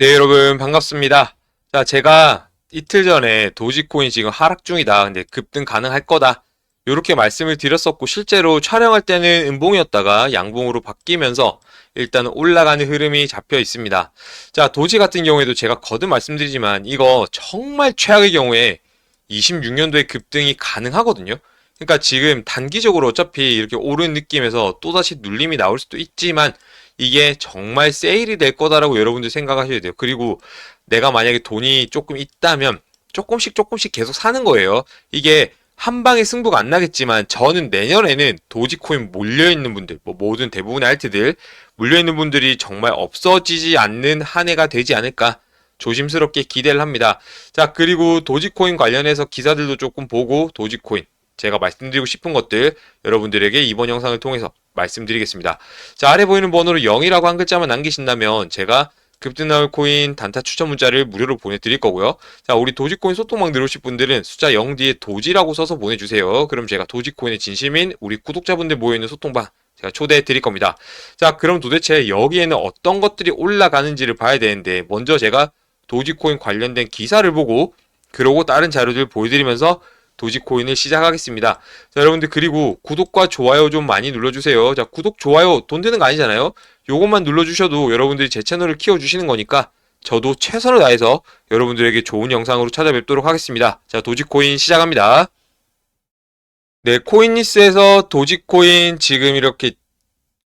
네, 여러분 반갑습니다. 자, 제가 이틀 전에 도지코인 지금 하락 중이다. 근데 급등 가능할 거다. 이렇게 말씀을 드렸었고 실제로 촬영할 때는 음봉이었다가 양봉으로 바뀌면서 일단 올라가는 흐름이 잡혀 있습니다. 자, 도지 같은 경우에도 제가 거듭 말씀드리지만 이거 정말 최악의 경우에 26년도에 급등이 가능하거든요. 그러니까 지금 단기적으로 어차피 이렇게 오른 느낌에서 또다시 눌림이 나올 수도 있지만 이게 정말 세일이 될 거다라고 여러분들 생각하셔야 돼요. 그리고 내가 만약에 돈이 조금 있다면 조금씩 조금씩 계속 사는 거예요. 이게 한 방에 승부가 안 나겠지만 저는 내년에는 도지코인 몰려있는 분들, 뭐 모든 대부분의 알트들 물려있는 분들이 정말 없어지지 않는 한 해가 되지 않을까 조심스럽게 기대를 합니다. 자, 그리고 도지코인 관련해서 기사들도 조금 보고 도지코인 제가 말씀드리고 싶은 것들 여러분들에게 이번 영상을 통해서 말씀드리겠습니다. 자, 아래 보이는 번호로 0이라고 한 글자만 남기신다면 제가 급등 나올 코인 단타 추천 문자를 무료로 보내드릴 거고요. 자, 우리 도지코인 소통망 들어오실 분들은 숫자 0 뒤에 도지라고 써서 보내주세요. 그럼 제가 도지코인의 진심인 우리 구독자분들 모여있는 소통방 제가 초대해 드릴 겁니다. 자, 그럼 도대체 여기에는 어떤 것들이 올라가는지를 봐야 되는데 먼저 제가 도지코인 관련된 기사를 보고 그러고 다른 자료들 보여드리면서 도지코인을 시작하겠습니다. 자, 여러분들 그리고 구독과 좋아요 좀 많이 눌러주세요. 자, 구독, 좋아요 돈 드는 거 아니잖아요. 요것만 눌러주셔도 여러분들이 제 채널을 키워주시는 거니까 저도 최선을 다해서 여러분들에게 좋은 영상으로 찾아뵙도록 하겠습니다. 자, 도지코인 시작합니다. 네, 코인리스에서 도지코인 지금 이렇게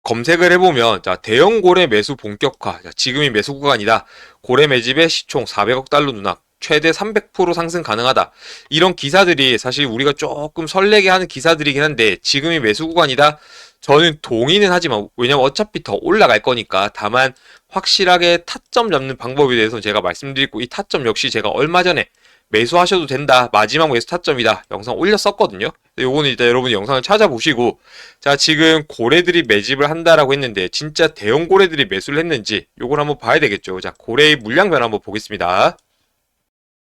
검색을 해보면 자 대형 고래 매수 본격화 자, 지금이 매수 구간이다 고래 매집에 시총 400억 달러 누락 최대 300% 상승 가능하다 이런 기사들이 사실 우리가 조금 설레게 하는 기사들이긴 한데 지금이 매수 구간이다 저는 동의는 하지만 왜냐면 어차피 더 올라갈 거니까 다만 확실하게 타점 잡는 방법에 대해서 제가 말씀드리고 이 타점 역시 제가 얼마 전에 매수하셔도 된다. 마지막 매수 타점이다. 영상 올렸었거든요. 요거는 일단 여러분이 영상을 찾아보시고 자 지금 고래들이 매집을 한다라고 했는데 진짜 대형 고래들이 매수를 했는지 요걸 한번 봐야 되겠죠. 자 고래의 물량 변화 한번 보겠습니다.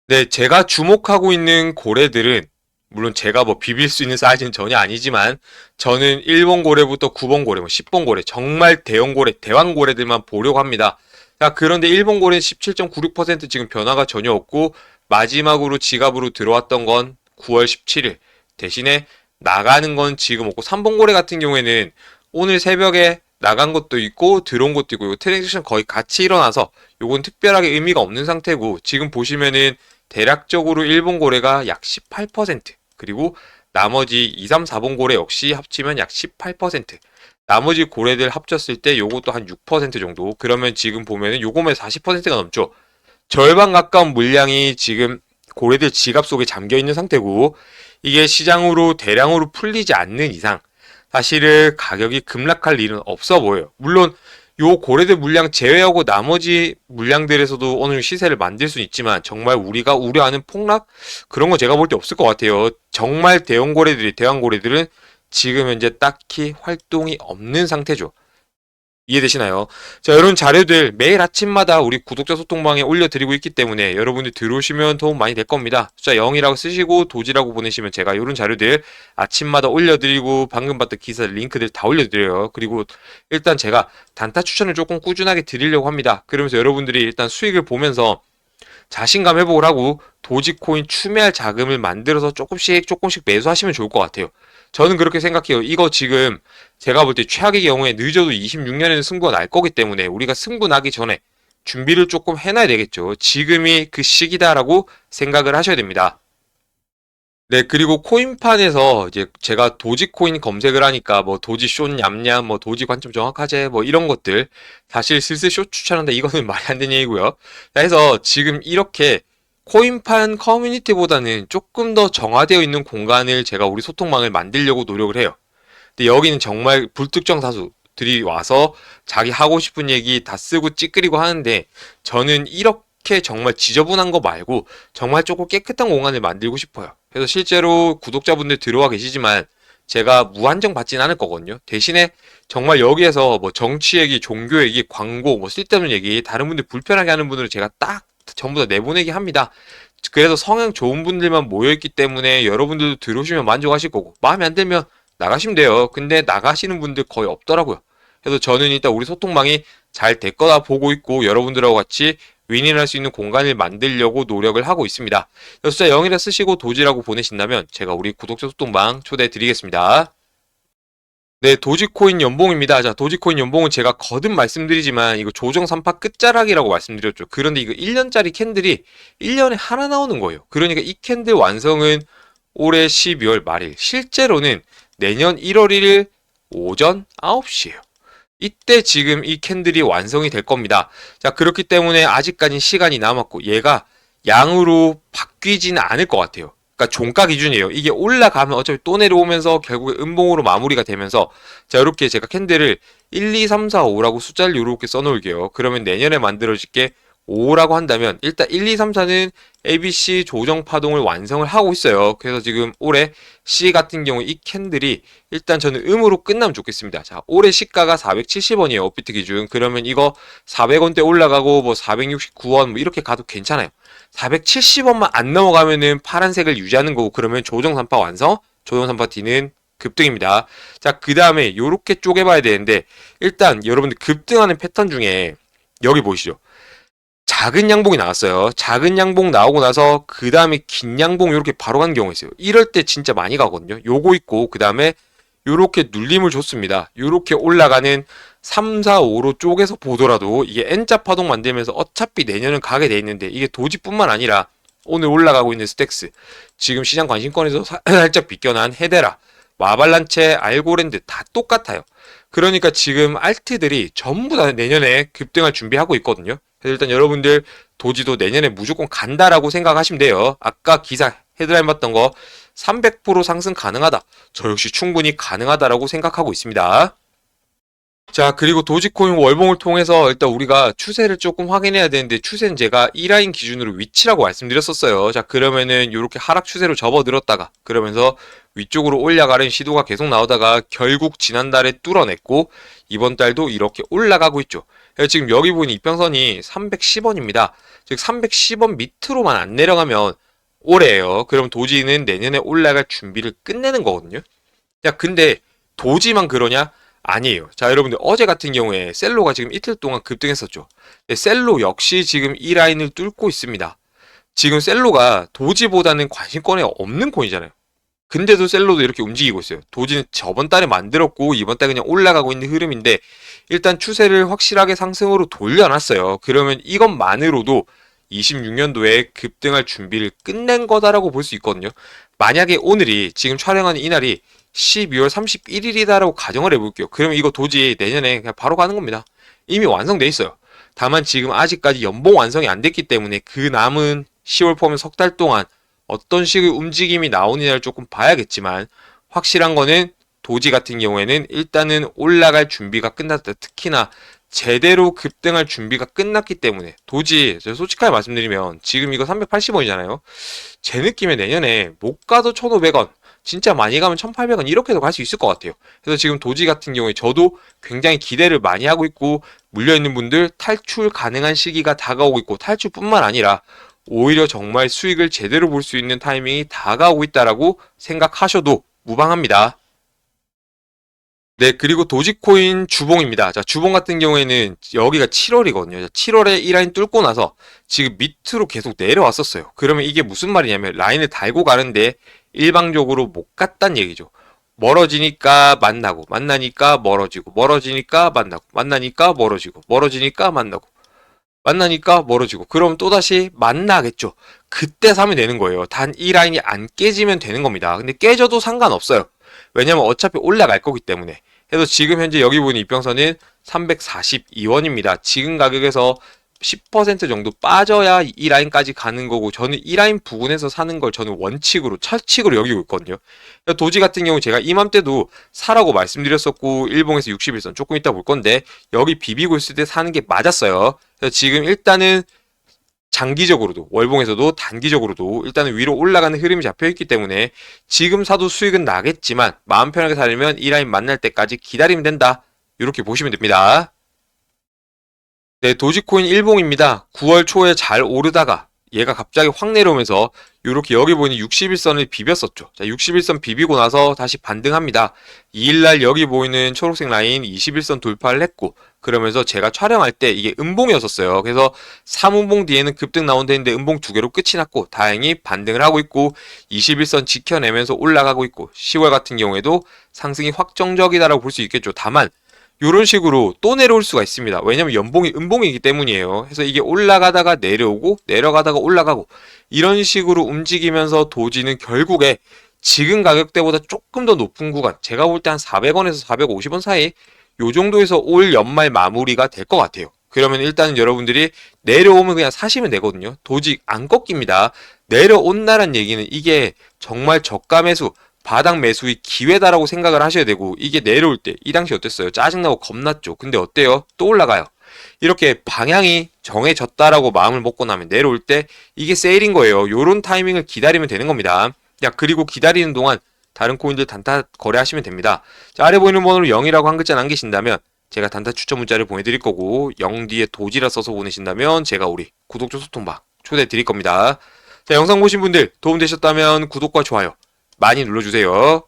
네 제가 주목하고 있는 고래들은 물론 제가 뭐 비빌 수 있는 사이즈는 전혀 아니지만 저는 1번 고래부터 9번 고래, 뭐 10번 고래 정말 대형 고래, 대왕 고래들만 보려고 합니다. 자 그런데 1번 고래는 17.96% 지금 변화가 전혀 없고 마지막으로 지갑으로 들어왔던 건 9월 17일. 대신에 나가는 건 지금 없고 3번 고래 같은 경우에는 오늘 새벽에 나간 것도 있고 들어온 것도 있고 트랜잭션 거의 같이 일어나서 요건 특별하게 의미가 없는 상태고 지금 보시면은 대략적으로 1번 고래가 약 18% 그리고 나머지 2, 3, 4번 고래 역시 합치면 약 18% 나머지 고래들 합쳤을 때 요것도 한 6% 정도. 그러면 지금 보면은 요거면 40%가 넘죠. 절반 가까운 물량이 지금 고래들 지갑 속에 잠겨 있는 상태고 이게 시장으로 대량으로 풀리지 않는 이상 사실은 가격이 급락할 일은 없어 보여요. 물론 요 고래들 물량 제외하고 나머지 물량들에서도 어느 정도 시세를 만들 수는 있지만 정말 우리가 우려하는 폭락 그런 거 제가 볼 때 없을 것 같아요. 정말 대형 고래들이 대형 고래들은 지금 현재 딱히 활동이 없는 상태죠. 이해되시나요? 자, 이런 자료들 매일 아침마다 우리 구독자 소통방에 올려드리고 있기 때문에 여러분들 들어오시면 도움 많이 될 겁니다. 숫자 0이라고 쓰시고 도지라고 보내시면 제가 이런 자료들 아침마다 올려드리고 방금 봤던 기사 링크들 다 올려드려요. 그리고 일단 제가 단타 추천을 조금 꾸준하게 드리려고 합니다. 그러면서 여러분들이 일단 수익을 보면서 자신감 회복을 하고 도지코인 추매할 자금을 만들어서 조금씩 조금씩 매수하시면 좋을 것 같아요. 저는 그렇게 생각해요. 이거 지금 제가 볼 때 최악의 경우에 늦어도 26년에는 승부가 날 거기 때문에 우리가 승부 나기 전에 준비를 조금 해놔야 되겠죠. 지금이 그 시기다라고 생각을 하셔야 됩니다. 네, 그리고 코인판에서 이제 제가 도지코인 검색을 하니까 뭐 도지 숏 냠냠, 뭐 도지 관점 정확하제, 뭐 이런 것들 사실 슬슬 숏 추천한다 이거는 말이 안 되는 얘기고요. 그래서 지금 이렇게 코인판 커뮤니티보다는 조금 더 정화되어 있는 공간을 제가 우리 소통망을 만들려고 노력을 해요. 근데 여기는 정말 불특정 사수들이 와서 자기 하고 싶은 얘기 다 쓰고 찌끄리고 하는데 저는 이렇게 정말 지저분한 거 말고 정말 조금 깨끗한 공간을 만들고 싶어요. 그래서 실제로 구독자분들 들어와 계시지만 제가 무한정 받진 않을 거거든요. 대신에 정말 여기에서 뭐 정치 얘기, 종교 얘기, 광고, 뭐 쓸데없는 얘기, 다른 분들 불편하게 하는 분들은 제가 딱 전부 다 내보내기 합니다. 그래서 성향 좋은 분들만 모여있기 때문에 여러분들도 들어오시면 만족하실 거고 마음에 안 들면 나가시면 돼요. 근데 나가시는 분들 거의 없더라고요. 그래서 저는 일단 우리 소통망이 잘 될 거다 보고 있고 여러분들하고 같이 윈윈할 수 있는 공간을 만들려고 노력을 하고 있습니다. 숫자 0이라 쓰시고 도지라고 보내신다면 제가 우리 구독자 소통방 초대해 드리겠습니다. 네, 도지코인 연봉입니다. 자, 도지코인 연봉은 제가 거듭 말씀드리지만 이거 조정 3파 끝자락이라고 말씀드렸죠. 그런데 이거 1년짜리 캔들이 1년에 하나 나오는 거예요. 그러니까 이 캔들 완성은 올해 12월 말일, 실제로는 내년 1월 1일 오전 9시예요. 이때 지금 이 캔들이 완성이 될 겁니다. 자, 그렇기 때문에 아직까지 시간이 남았고 얘가 양으로 바뀌지는 않을 것 같아요. 그러니까 종가 기준이에요. 이게 올라가면 어차피 또 내려오면서 결국에 음봉으로 마무리가 되면서 자 이렇게 제가 캔들을 1, 2, 3, 4, 5라고 숫자를 이렇게 써놓을게요. 그러면 내년에 만들어질 게 5라고 한다면 일단 1, 2, 3, 4는 ABC 조정 파동을 완성을 하고 있어요. 그래서 지금 올해 C 같은 경우 이 캔들이 일단 저는 음으로 끝나면 좋겠습니다. 자, 올해 시가가 470원이에요. 업비트 기준. 그러면 이거 400원대 올라가고 뭐 469원 뭐 이렇게 가도 괜찮아요. 470원만 안 넘어가면은 파란색을 유지하는 거고 그러면 조정 3파 완성, 조정 3파 D는 급등입니다. 자, 그 다음에 요렇게 쪼개봐야 되는데 일단 여러분들 급등하는 패턴 중에 여기 보이시죠? 작은 양봉이 나왔어요. 작은 양봉 나오고 나서 그 다음에 긴 양봉 이렇게 바로 가는 경우가 있어요. 이럴 때 진짜 많이 가거든요. 요거 있고 그 다음에 요렇게 눌림을 줬습니다. 요렇게 올라가는 3, 4, 5로 쪼개서 보더라도 이게 N자 파동 만들면서 어차피 내년은 가게 돼 있는데 이게 도지뿐만 아니라 오늘 올라가고 있는 스택스 지금 시장 관심권에서 사- 살짝 비껴난 헤데라 마발란체 알고랜드 다 똑같아요. 그러니까 지금 알트들이 전부 다 내년에 급등할 준비하고 있거든요. 그래서 일단 여러분들 도지도 내년에 무조건 간다라고 생각하시면 돼요. 아까 기사 헤드라인 봤던 거 300% 상승 가능하다. 저 역시 충분히 가능하다라고 생각하고 있습니다. 자, 그리고 도지코인 월봉을 통해서 일단 우리가 추세를 조금 확인해야 되는데 추세는 제가 E 라인 기준으로 위치라고 말씀드렸었어요. 자, 그러면은 이렇게 하락 추세로 접어들었다가 그러면서 위쪽으로 올라가는 시도가 계속 나오다가 결국 지난달에 뚫어냈고 이번 달도 이렇게 올라가고 있죠. 지금 여기 보이는 이평선이 310원입니다. 즉 310원 밑으로만 안 내려가면 올해예요. 그럼 도지는 내년에 올라갈 준비를 끝내는 거거든요. 야, 근데 도지만 그러냐? 아니에요. 자, 여러분들 어제 같은 경우에 셀로가 지금 이틀 동안 급등했었죠. 셀로 역시 지금 이 라인을 뚫고 있습니다. 지금 셀로가 도지보다는 관심권에 없는 코인이잖아요. 근데도 셀로도 이렇게 움직이고 있어요. 도지는 저번 달에 만들었고 이번 달에 그냥 올라가고 있는 흐름인데 일단 추세를 확실하게 상승으로 돌려놨어요. 그러면 이것만으로도 26년도에 급등할 준비를 끝낸 거다라고 볼 수 있거든요. 만약에 오늘이 지금 촬영하는 이날이 12월 31일이다라고 가정을 해볼게요. 그러면 이거 도지 내년에 그냥 바로 가는 겁니다. 이미 완성돼 있어요. 다만 지금 아직까지 연봉 완성이 안 됐기 때문에 그 남은 10월 포함 석달 동안 어떤 식의 움직임이 나오느냐를 조금 봐야겠지만 확실한 거는 도지 같은 경우에는 일단은 올라갈 준비가 끝났다. 특히나 제대로 급등할 준비가 끝났기 때문에 도지 제가 솔직하게 말씀드리면 지금 이거 380원이잖아요. 제 느낌에 내년에 못 가도 1,500원 진짜 많이 가면 1,800원 이렇게도 갈 수 있을 것 같아요. 그래서 지금 도지 같은 경우에 저도 굉장히 기대를 많이 하고 있고 물려있는 분들 탈출 가능한 시기가 다가오고 있고 탈출뿐만 아니라 오히려 정말 수익을 제대로 볼 수 있는 타이밍이 다가오고 있다라고 생각하셔도 무방합니다. 네, 그리고 도지코인 주봉입니다. 자, 주봉 같은 경우에는 여기가 7월이거든요. 7월에 이 라인 뚫고 나서 지금 밑으로 계속 내려왔었어요. 그러면 이게 무슨 말이냐면 라인을 달고 가는데 일방적으로 못 갔단 얘기죠. 멀어지니까 만나고, 만나니까 멀어지고, 멀어지니까 만나고, 만나니까 멀어지고, 멀어지니까 만나고, 만나니까 멀어지고, 그럼 또다시 만나겠죠. 그때 사면 되는 거예요. 단 이 라인이 안 깨지면 되는 겁니다. 근데 깨져도 상관없어요. 왜냐면 어차피 올라갈 거기 때문에. 그래서 지금 현재 여기 보이는 이평선은 342원입니다. 지금 가격에서 10% 정도 빠져야 이 라인까지 가는 거고 저는 이 라인 부근에서 사는 걸 저는 원칙으로 철칙으로 여기고 있거든요. 도지 같은 경우 제가 이맘때도 사라고 말씀드렸었고 일봉에서 61선 조금 이따 볼 건데 여기 비비고 있을 때 사는 게 맞았어요. 그래서 지금 일단은 장기적으로도 월봉에서도 단기적으로도 일단은 위로 올라가는 흐름이 잡혀 있기 때문에 지금 사도 수익은 나겠지만 마음 편하게 살려면 이 라인 만날 때까지 기다리면 된다. 이렇게 보시면 됩니다. 네, 도지코인 일봉입니다. 9월 초에 잘 오르다가 얘가 갑자기 확 내려오면서 이렇게 여기 보이는 61선을 비볐었죠. 자, 61선 비비고 나서 다시 반등합니다. 2일날 여기 보이는 초록색 라인 21선 돌파를 했고 그러면서 제가 촬영할 때 이게 음봉이었었어요. 그래서 3음봉 뒤에는 급등 나온다는데 음봉 두 개로 끝이 났고 다행히 반등을 하고 있고 21선 지켜내면서 올라가고 있고 10월 같은 경우에도 상승이 확정적이다라고 볼 수 있겠죠. 다만 이런 식으로 또 내려올 수가 있습니다. 왜냐면 연봉이 음봉이기 때문이에요. 그래서 이게 올라가다가 내려오고 내려가다가 올라가고 이런 식으로 움직이면서 도지는 결국에 지금 가격대보다 조금 더 높은 구간 제가 볼 때 한 400원에서 450원 사이 요 정도에서 올 연말 마무리가 될 것 같아요. 그러면 일단은 여러분들이 내려오면 그냥 사시면 되거든요. 도직 안 꺾입니다. 내려온다는 얘기는 이게 정말 저가 매수, 바닥 매수의 기회다라고 생각을 하셔야 되고 이게 내려올 때 이 당시 어땠어요? 짜증나고 겁났죠. 근데 어때요? 또 올라가요. 이렇게 방향이 정해졌다라고 마음을 먹고 나면 내려올 때 이게 세일인 거예요. 요런 타이밍을 기다리면 되는 겁니다. 야 그리고 기다리는 동안 다른 코인들 단타 거래하시면 됩니다. 자, 아래 보이는 번호로 0이라고 한 글자 남기신다면 제가 단타 추천 문자를 보내드릴 거고 0 뒤에 도지라 써서 보내신다면 제가 우리 구독자 소통방 초대해 드릴 겁니다. 자, 영상 보신 분들 도움되셨다면 구독과 좋아요 많이 눌러주세요.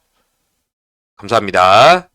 감사합니다.